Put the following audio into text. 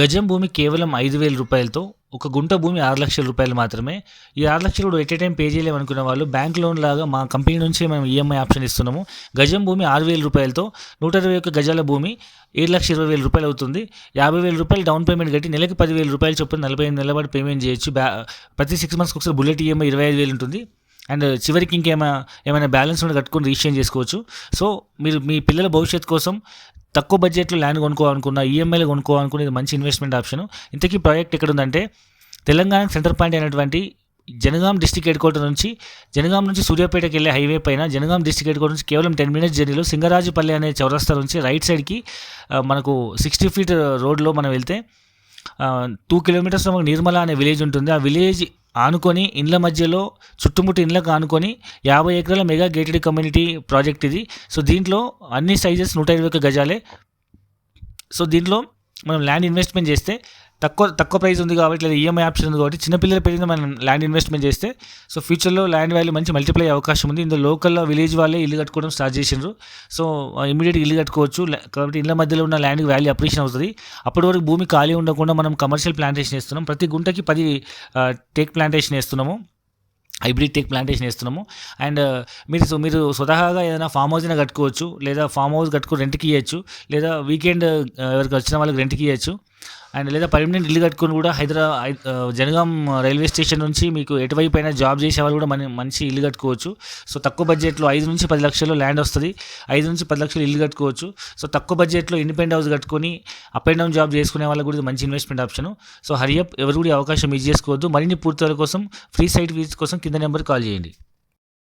గజం భూమి కేవలం ఐదు వేల రూపాయలతో ఒక గుంట భూమి ఆరు లక్షల రూపాయలు మాత్రమే. ఈ ఆరు లక్షలు కూడా ఎట్ ఏ టైం పే చేయలేము అనుకున్న వాళ్ళు బ్యాంక్ లోన్ లాగా మా కంపెనీ నుంచి మేము ఈఎంఐ ఆప్షన్ ఇస్తున్నాము. గజం భూమి ఆరు వేల రూపాయలతో నూట ఇరవై ఒక్క గజాల భూమి ఏడు లక్షల ఇరవై వేల రూపాయలు అవుతుంది. యాభై వేల రూపాయలు డౌన్ పేమెంట్ కట్టి నెలకి పదివేల రూపాయలు చొప్పున నలభై ఐదు నెలల పాటు పేమెంట్ చేయొచ్చు. బ్యా ప్రతి సిక్స్ మంత్స్కి ఒకసారి బుల్లెట్ ఈఎంఐ ఇరవై ఐదు వేలు ఉంటుంది. అండ్ చివరికి ఇంకేమైనా ఏమైనా బ్యాలెన్స్ ఉంటే కట్టుకొని రీచేంజ్ చేసుకోవచ్చు. సో మీరు మీ పిల్లల భవిష్యత్తు కోసం తక్కువ బడ్జెట్లో ల్యాండ్ కొనుక్కోవాలనుకున్న ఈఎంఐలో కొనుక్కోవాలనుకున్న ఇది మంచి ఇన్వెస్ట్మెంట్ ఆప్షన్ ఇంతకీ ప్రాజెక్ట్ ఎక్కడ ఉందంటే తెలంగాణ సెంటర్ పాయింట్ అయినటువంటి జనగాం డిస్టిక్ హెడ్ క్వార్టర్ నుంచి జనగాం నుంచి సూర్యాపేటకి వెళ్ళే హైవే పైన జనగాం డిస్టిక్ హెడ్ క్వార్టర్ నుంచి కేవలం టెన్ మినిట్స్ జర్నీలో సింగరాజుపల్లి అనే చౌరస్తా నుంచి రైట్ సైడ్కి మనకు సిక్స్టీ ఫీట్ రోడ్లో మనం వెళ్తే టూ కిలోమీటర్స్ మనకు నిర్మల అనే విలేజ్ ఉంటుంది. ఆ విలేజ్ ఆనుకొని ఇండ్ల మధ్యలో చుట్టుముట్టు ఇండ్లకు ఆనుకొని యాభై ఎకరాల మెగా గేటెడ్ కమ్యూనిటీ ప్రాజెక్ట్ ఇది. సో దీంట్లో అన్ని సైజెస్ నూట ఇరవై ఒక్క గజాలే. సో దీంట్లో మనం ల్యాండ్ ఇన్వెస్ట్మెంట్ చేస్తే తక్కువ తక్కువ ప్రైస్ ఉంది కాబట్టి లేదా ఈఎంఐ ఆప్షన్ ఉంది కాబట్టి చిన్నపిల్లల పేరు మనం ల్యాండ్ ఇన్వెస్ట్మెంట్ చేస్తే సో ఫ్యూచర్లో ల్యాండ్ వాల్యూ మంచి మల్టిప్లై అయ్యే అవకాశం ఉంది. ఇందులో లోకల్లో విలేజ్ వాళ్ళే ఇల్లు కట్టుకోవడం స్టార్ట్ చేసిండ్రు. సో ఇమీడియట్గా ఇల్లు కట్టుకోవచ్చు. కాబట్టి ఇళ్ళ మధ్యలో ఉన్న ల్యాండ్కి వాల్యూ అప్రిషియేషన్ అవుతుంది. అప్పటి వరకు భూమి ఖాళీ ఉండకుండా మనం కమర్షియల్ ప్లాంటేషన్ వేస్తున్నాం. ప్రతి గుంటకి పది టేక్ ప్లాంటేషన్ వేస్తున్నాము. హైబ్రిడ్ టేక్ ప్లాంటేషన్ వేస్తున్నాము. అండ్ మీరు సో మీరు స్వతహాగా ఏదైనా ఫామ్ హౌస్ అయినా కట్టుకోవచ్చు. లేదా ఫామ్ హౌస్ కట్టుకుని రెంట్కి ఇవ్వచ్చు లేదా వీకెండ్ ఎవరికి వచ్చిన వాళ్ళకి రెంట్కి ఇవ్వచ్చు అండ్ లేదా పర్మనెంట్ ఇల్లు కట్టుకుని కూడా హైదరాబాద్ జనగాం రైల్వే స్టేషన్ నుంచి మీకు ఎటువైపు అయినా జాబ్ చేసే వాళ్ళు కూడా మన మంచి ఇల్లు కట్టుకోవచ్చు. సో తక్కువ బడ్జెట్లో ఐదు నుంచి పది లక్షలు ల్యాండ్ వస్తుంది. ఐదు నుంచి పది లక్షలు ఇల్లు కట్టుకోవచ్చు. సో తక్కువ బడ్జెట్లో ఇండిపెండెంట్ హౌస్ కట్టుకొని అప్ అండ్ డౌన్ జాబ్ చేసుకునే వాళ్ళకి కూడా మంచి ఇన్వెస్ట్మెంట్ ఆప్షన్ సో హరియప్ ఎవరు కూడా అవకాశం మిస్ చేసుకోవద్దు. మరిన్ని పూర్తి కోసం ఫ్రీ సైట్ వీజ్ కోసం కింద నెంబర్ కాల్ చేయండి.